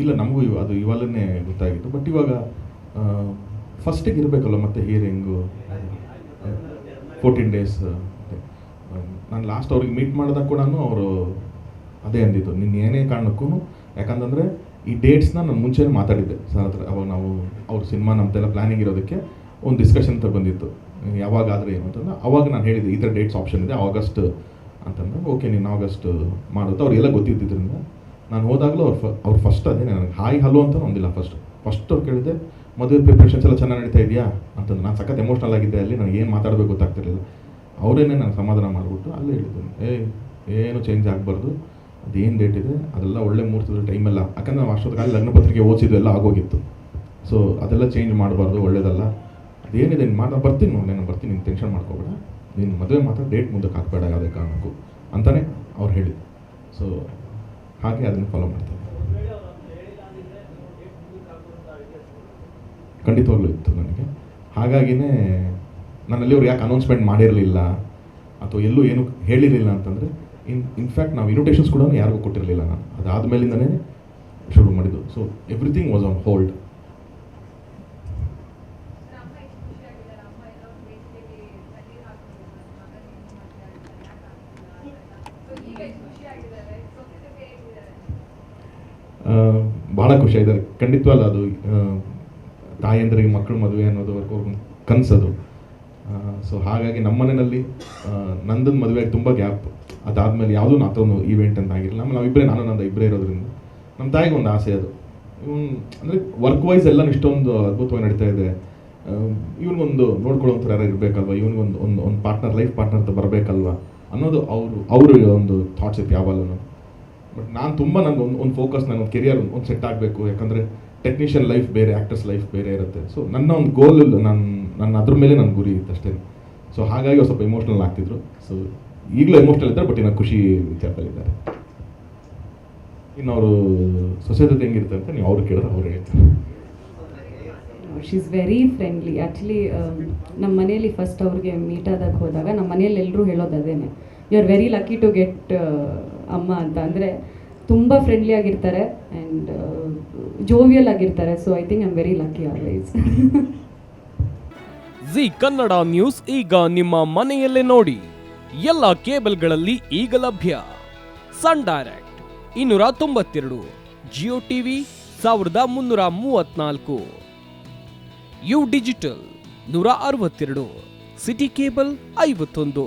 ಇಲ್ಲ, ನಮಗೂ ಇವ ಅದು ಇವಾಗಲೇ ಗೊತ್ತಾಗಿತ್ತು. ಬಟ್ ಇವಾಗ ಫಸ್ಟಿಗೆ ಇರಬೇಕಲ್ಲ ಮತ್ತೆ ಹಿಯರಿಂಗು ಫೋರ್ಟೀನ್ ಡೇಸ್ ನಾನು ಲಾಸ್ಟ್ ಅವ್ರಿಗೆ ಮೀಟ್ ಮಾಡಿದಾಗ ಕೂಡ ಅವರು ಅದೇ ಅಂದಿದ್ದು. ನಿನ್ನ ಏನೇ ಕಾರಣಕ್ಕೂ, ಯಾಕಂತಂದರೆ ಈ ಡೇಟ್ಸ್ನ ನಾನು ಮುಂಚೆನೇ ಮಾತಾಡಿದ್ದೆ. ಸರ್ ಹತ್ರ ಅವಾಗ ನಾವು ಅವ್ರ ಸಿನಿಮಾ ನಮ್ಮದೆಲ್ಲ ಪ್ಲ್ಯಾನಿಂಗ್ ಇರೋದಕ್ಕೆ ಒಂದು ಡಿಸ್ಕಷನ್ ತಗೊಂಡಿತ್ತು ಬಂದಿತ್ತು. ಯಾವಾಗ ಆದರೆ ಏನು ಅಂತಂದ್ರೆ ಅವಾಗ ನಾನು ಹೇಳಿದ್ದೆ, ಈ ಥರ ಡೇಟ್ಸ್ ಆಪ್ಷನ್ ಇದೆ ಆಗಸ್ಟ್ ಅಂತಂದ್ರೆ ಓಕೆ ನೀನು ಆಗಸ್ಟ್ ಮಾಡೋದು ಅವ್ರಿಗೆಲ್ಲ ಗೊತ್ತಿದ್ದಿದ್ದರಿಂದ ನಾನು ಹೋದಾಗಲೂ ಅವ್ರು ಫ, ಅವ್ರು ಫಸ್ಟ್ ಅದೇ, ನನಗೆ ಹಾಯ್ ಹಲೋ ಅಂತ ಒಂದಿಲ್ಲ ಫಸ್ಟ್ ಫಸ್ಟ್ ಅವ್ರು ಕೇಳಿದೆ ಮದುವೆ ಪ್ರಿಪ್ರೇಷನ್ಸ್ ಎಲ್ಲ ಚೆನ್ನಾಗಿ ನಡೀತಾ ಇದೆಯಾ? ಅಂತಂದು. ನಾನು ಸಖತ್ ಎಮೋಷ್ನಲ್ ಆಗಿದ್ದೆ ಅಲ್ಲಿ, ನನಗೆ ಏನು ಮಾತಾಡಬೇಕು ಗೊತ್ತಾಗ್ತಿರಲಿಲ್ಲ. ಅವರೇನೆ ನಾನು ಸಮಾಧಾನ ಮಾಡಿಬಿಟ್ಟು ಅಲ್ಲೇ ಹೇಳಿದ್ದು ಏ, ಏನು ಚೇಂಜ್ ಆಗಬಾರ್ದು? ಅದೇನು ಡೇಟ್ ಇದೆ? ಅದೆಲ್ಲ ಒಳ್ಳೆ ಮುಹೂರ್ತದ ಟೈಮೆಲ್ಲ ಯಾಕಂದ್ರೆ ನಾವು ಅಷ್ಟೊತ್ತಿಗೆ ಲಗ್ನ ಪತ್ರಿಕೆ ಓದಿಸಿದ್ದು ಎಲ್ಲ ಆಗೋಗಿತ್ತು. ಸೊ ಅದೆಲ್ಲ ಚೇಂಜ್ ಮಾಡಬಾರ್ದು, ಒಳ್ಳೇದಲ್ಲ. ಅದೇನಿದೆ, ನೀನು ಮಾತಾ ಬರ್ತೀನಿ ನೋಡಿ, ನಾನು ಬರ್ತೀನಿ, ನೀನು ಟೆನ್ಷನ್ ಮಾಡ್ಕೋಬೇಡ. ನೀನು ಮದುವೆ ಮಾತ್ರ ಡೇಟ್ ಮುಂದಕ್ಕೆ ಹಾಕಬೇಡ ಯಾವುದೇ ಕಾರಣಕ್ಕೂ ಅಂತಲೇ ಅವ್ರು ಹೇಳಿದ್ದು ಸೊ ಹಾಗೆ ಅದನ್ನು ಫಾಲೋ ಮಾಡ್ತಾರೆ. ಖಂಡಿತವಾಗ್ಲೂ ಇತ್ತು ನನಗೆ. ಹಾಗಾಗಿನೇ ನನ್ನಲ್ಲಿ ಅವ್ರು ಯಾಕೆ ಅನೌನ್ಸ್ಮೆಂಟ್ ಮಾಡಿರಲಿಲ್ಲ ಅಥವಾ ಎಲ್ಲೂ ಏನು ಹೇಳಿರಲಿಲ್ಲ ಅಂತಂದರೆ ಇನ್ ಇನ್ಫ್ಯಾಕ್ಟ್ ನಾವು ಇನ್ವಿಟೇಷನ್ಸ್ ಕೂಡ ಯಾರಿಗೂ ಕೊಟ್ಟಿರಲಿಲ್ಲ ನಾನು. ಅದಾದಮೇಲಿಂದನೇ ಶುರು ಮಾಡಿದ್ದು. So everything was on hold ಖುಷಿಯಾಗಿದ್ದಾರೆ ಅಮ್ಮ ಎಲ್ಲ ಬೇಸಿಗೆಗೆ ಕಣ್ಣೀರು ಹಾಕ್ತಿದ್ದಾರೆ ಮಗನ ಏನು ಮಾಡ್ತಾ ಇದ್ದಾನೆ ಯಾಕೆ ಆಗ್ತಿಲ್ಲ ಅಂತ ಸೊ ಈಗ ಎಷ್ಟು ಖುಷಿಯಾಗಿದ್ದಾರೆ ಸೊಸೈಟಿ ಹೇಗಿದ್ದಾರೆ ಭಾಳ ಖುಷಿಯಾಗಿದ್ದಾರೆ ಖಂಡಿತವಲ್ಲ ಅದು ತಾಯಿಯಂದ್ರಿಗೆ ಮಕ್ಕಳು ಮದುವೆ ಅನ್ನೋದು ಅವ್ರ ಕನಸದು. ಸೊ ಹಾಗಾಗಿ ನಮ್ಮ ಮನೆಯಲ್ಲಿ ನಂದನ್ ಮದುವೆ ತುಂಬ ಗ್ಯಾಪ್. ಅದಾದಮೇಲೆ ಯಾವುದೂ ನಾತೊಂದು ಈವೆಂಟ್ ಅಂತ ಆಗಿರಲಿಲ್ಲ ಆಮೇಲೆ ನಾವಿಬ್ಬರೇ ನಾನು, ನಂದ ಇಬ್ಬರೇ ಇರೋದ್ರಿಂದ. ನಮ್ಮ ತಾಯಿಗೆ ಒಂದು ಆಸೆ ಅದು. ಅಂದರೆ ವರ್ಕ್ ವೈಸ್ ಎಲ್ಲ ಇಷ್ಟೊಂದು ಅದ್ಭುತವಾಗಿ ನಡೀತಾ ಇದೆ. ಇವನಿಗೊಂದು ನೋಡ್ಕೊಳ್ಳೋಂಥ ಯಾರು ಇರಬೇಕಲ್ವ? ಇವನಿಗೊಂದು ಒಂದು ಒಂದು ಪಾರ್ಟ್ನರ್ ಲೈಫ್ ಪಾರ್ಟ್ನರ್ ಅಂತ ಬರಬೇಕಲ್ವ? ಅನ್ನೋದು ಅವರು ಅವರು ಒಂದು ಥಾಟ್ಸ್ ಇತ್ತು ಯಾವಾಗಲೂ ಬಟ್ ನಾನು ತುಂಬ ನನಗೆ ಒಂದು ಒಂದು ಫೋಕಸ್ ನನ್ನ ಒಂದು ಕೆರಿಯರ್ ಒಂದು ಸೆಟ್ ಆಗಬೇಕು. ಯಾಕಂದರೆ ಟೆಕ್ನಿಷಿಯನ್ ಲೈಫ್ ಬೇರೆ ಆ್ಯಕ್ಟರ್ಸ್ ಲೈಫ್ ಬೇರೆ ಇರುತ್ತೆ. ಸೊ ನನ್ನ ಒಂದು ಗೋಲ್ ನನ್ನ ನನ್ನ ಅದ್ರ ಮೇಲೆ ನನ್ನ ಗುರಿ ಇತ್ತು ಅಷ್ಟೇ. ಸೊ ಹಾಗಾಗಿ ಅವ್ರು ಸ್ವಲ್ಪ ಎಮೋಷ್ನಲ್ ಆಗ್ತಿದ್ರು. ಸೊ ಈಗಲೂ ಎಮೋಷ್ನಲ್ ಇದ್ದಾರೆ ಬಟ್ ಇನ್ನು ಖುಷಿ ವಿಚಾರದಲ್ಲಿದ್ದಾರೆ. ಇನ್ನು ಅವರು ಸೊಸೈಟಿ ಹೆಂಗಿರುತ್ತೆ ಅಂತ ನೀವು ಅವ್ರು ಕೇಳಿದ್ರೆ ಅವ್ರು ಹೇಳ್ತಾರೆ. She is very friendly actually ನಮ್ಮ ಮನೆಯಲ್ಲಿ ಫಸ್ಟ್ ಅವ್ರಿಗೆ ಮೀಟ್ ಆದಾಗ ಹೋದಾಗ ನಮ್ಮ ಮನೆಯಲ್ಲಿ ಎಲ್ಲರೂ ಹೇಳೋದು ಅದೇನೆ. You are very lucky to get ಅಮ್ಮ ಅಂತ. ಅಂದರೆ ತುಂಬ ಫ್ರೆಂಡ್ಲಿ ಆಗಿರ್ತಾರೆ ಆ್ಯಂಡ್ ಜೋವಿಯಲ್ ಆಗಿರ್ತಾರೆ. So I think I am very lucky always Z Kannada news ಈಗ ನಿಮ್ಮ ಮನೆಯಲ್ಲೇ ನೋಡಿ. ಎಲ್ಲ ಕೇಬಲ್ಗಳಲ್ಲಿ ಈಗ ಲಭ್ಯ. ಸನ್ ಡೈರೆಕ್ಟ್ ಇನ್ನೂರ ತೊಂಬತ್ತೆರಡು ಜಿಯೋ ಟಿವಿ ಸಾವಿರದ ಮುನ್ನೂರ ಮೂವತ್ನಾಲ್ಕು. ಯು ಡಿಜಿಟಲ್ ನೂರ ಅರವತ್ತೆರಡು ಸಿಟಿ ಕೇಬಲ್ ಐವತ್ತೊಂದು.